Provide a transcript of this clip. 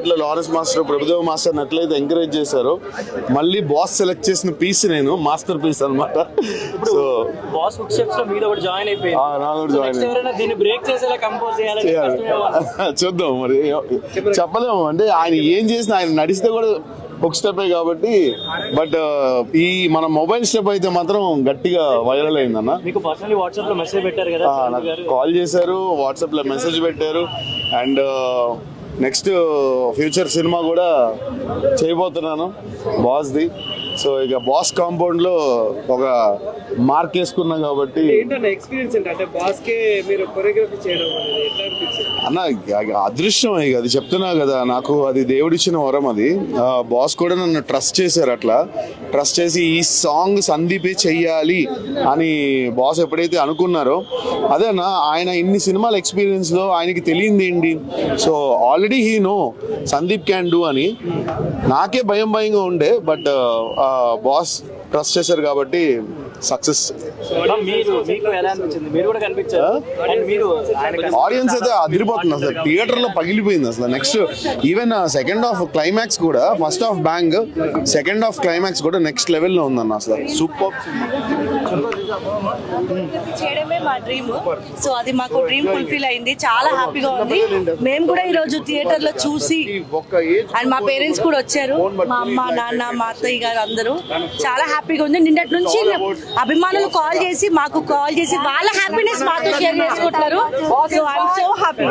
అప్పట్లో Lawrence master Prabhudeva master ఎట్లయితే encourage చేశారో. మళ్ళీ బాస్ సెలెక్ట్ చేసిన పీస్ నేను మాస్టర్ పీస్ అన్నమాట. సో బాస్ బుక్ షాప్స్లో మీరు ఒకటి జాయిన్ అయిపోయింది. ఆ, నా కూడా జాయిన్ Next ఎవరైనా దీన్ని బ్రేక్ చేసేలా కంపోజ్ చేయాలని చేయాలి. కష్టమేమో అనిపిస్తుంది. చూద్దాం మరి. చెప్పలేము. అంటే ఆయన ఏం చేసినా ఆయన నడిస్తే కూడా ఒక స్టెప్ కాబట్టి బట్ ఈ మన మొబైల్ స్టెప్ అయితే మాత్రం గట్టిగా వైరల్ అయిందన్న. మీకు పర్సనలీ వాట్సాప్లో మెసేజ్ పెట్టారు కదా కాల్ చేశారు వాట్సాప్లో మెసేజ్ పెట్టారు. అండ్ నెక్స్ట్ ఫ్యూచర్ సినిమా కూడా చేయబోతున్నాను. బాస్ది. సో ఇక బాస్ కాంపౌండ్లో ఒక మార్క్ వేసుకున్నాం కాబట్టి అన్న అదృష్టం ఇక అది చెప్తున్నా కదా నాకు అది దేవుడిచ్చిన వరం అది. బాస్ కూడా నన్ను ట్రస్ట్ చేశారు అట్లా. ట్రస్ట్ చేసి ఈ సాంగ్ సందీపే చెయ్యాలి అని బాస్ ఎప్పుడైతే అనుకున్నారో అదే అన్న ఆయన ఇన్ని సినిమాల ఎక్స్పీరియన్స్లో ఆయనకి తెలియంది ఏంటి? So already he know Sandeep can do అని. నాకే భయం భయంగా ఉండే బట్ బాస్ ట్రస్ట్ చేశారు కాబట్టి సక్సెస్. ఆడియన్స్ అయితే అదిరిపోతుంది అసలు. థియేటర్లో పగిలిపోయింది అసలు. Next even second half climax కూడా first half bang second half climax కూడా నెక్స్ట్ లెవెల్లో ఉందన్న అసలు. సూపర్ చేయడమే మా డ్రీమ్ సో అది మాకు డ్రీమ్ ఫుల్ఫిల్ అయింది. చాలా హ్యాపీగా ఉంది. మేము కూడా ఈ రోజు థియేటర్లో చూసి అండ్ మా పేరెంట్స్ కూడా వచ్చారు. మా అమ్మ నాన్న మా అత్తయ్య గారు అందరూ చాలా హ్యాపీగా ఉంది. నిన్నటి నుంచి అభిమానులు కాల్ చేసి మాకు కాల్ చేసి వాళ్ళ హ్యాపీనెస్ మాతో షేర్ చేసుకుంటున్నారు. So I'm so happy